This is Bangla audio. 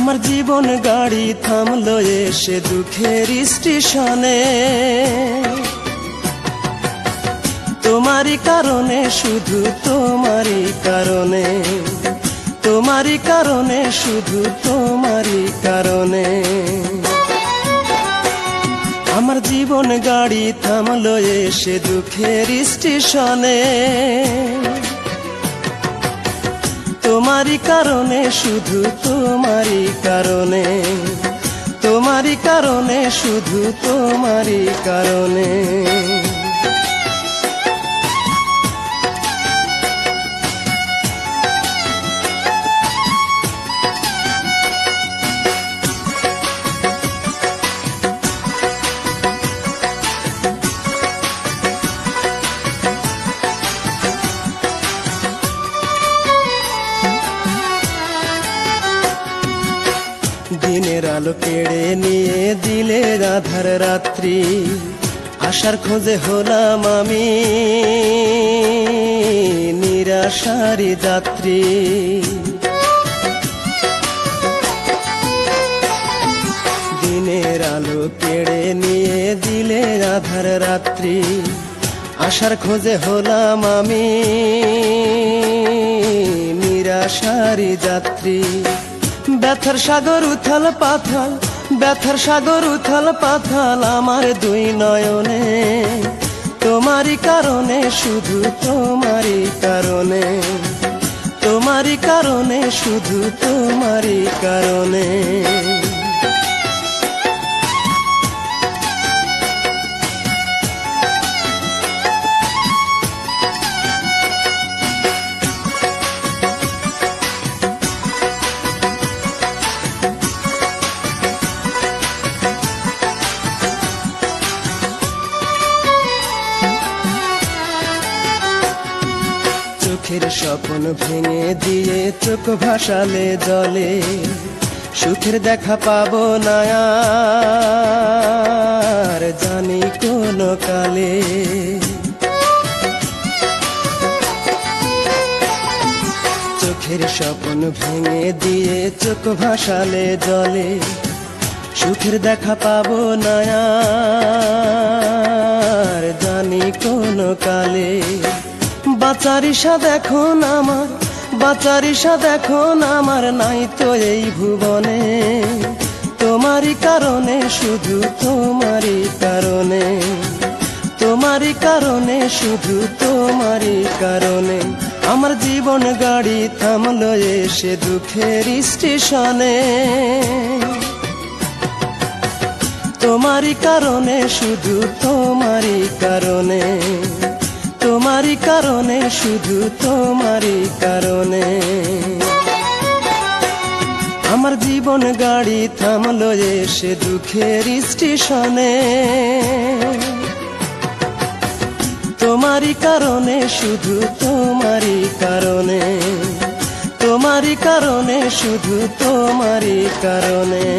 আমার জীবন গাড়ি থামলো এসে দুঃখের স্টেশনে। তোমারই কারণে, শুধু তোমারই কারণে। তোমারই কারণে, শুধু তোমারই কারণে। আমার জীবন গাড়ি থামলো এসে দুঃখের স্টেশনে। তোমারই কারণে শুধু তোমারই কারণে। তোমারি কারণে শুধু তোমারই কারণে। দিনের আলো কেড়ে নিয়ে দিলে রাধার রাত্রি। আশার খোঁজে হলাম আমি নিরাশারি যাত্রী। দিনের আলো কেড়ে নিয়ে দিলে রাধার রাত্রি। আশার খোঁজে হলাম আমি নিরাশারি যাত্রী। ব্যথার সাগর উথাল পাথাল, ব্যথার সাগর উথাল পাথাল, আমার দুই নয়নে। তোমারই কারণে, শুধু তোমারই কারণে। তোমারই কারণে, শুধু তোমারই কারণে। স্বপ্ন ভেঙে দিয়ে চোখ ভাসালে জলে, সুখের দেখা পাবো না আর জানি কোন কালে। চোখের স্বপ্ন ভেঙে দিয়ে চোখ ভাসালে জলে, সুখের দেখা পাবো না আর জানি কোন কালে। বাচার ইসা এখন আমার, বাচার ইসা এখন আমার নাই তো এই ভুবনে। তোমারই কারণে, শুধু তোমারই কারণে। তোমারই কারণে, শুধু তোমারই কারণে। আমার জীবন গাড়ি থামলো এসে দুঃখের স্টেশনে। তোমারই কারণে, শুধু তোমারই কারণে। তোমারই কারণে, শুধু তোমারই কারণে। আমার জীবন গাড়ি থামলো এসে দুঃখের স্টেশনে। তোমারই কারণে, শুধু তোমারই কারণে। তোমারই কারণে, শুধু তোমারই কারণে।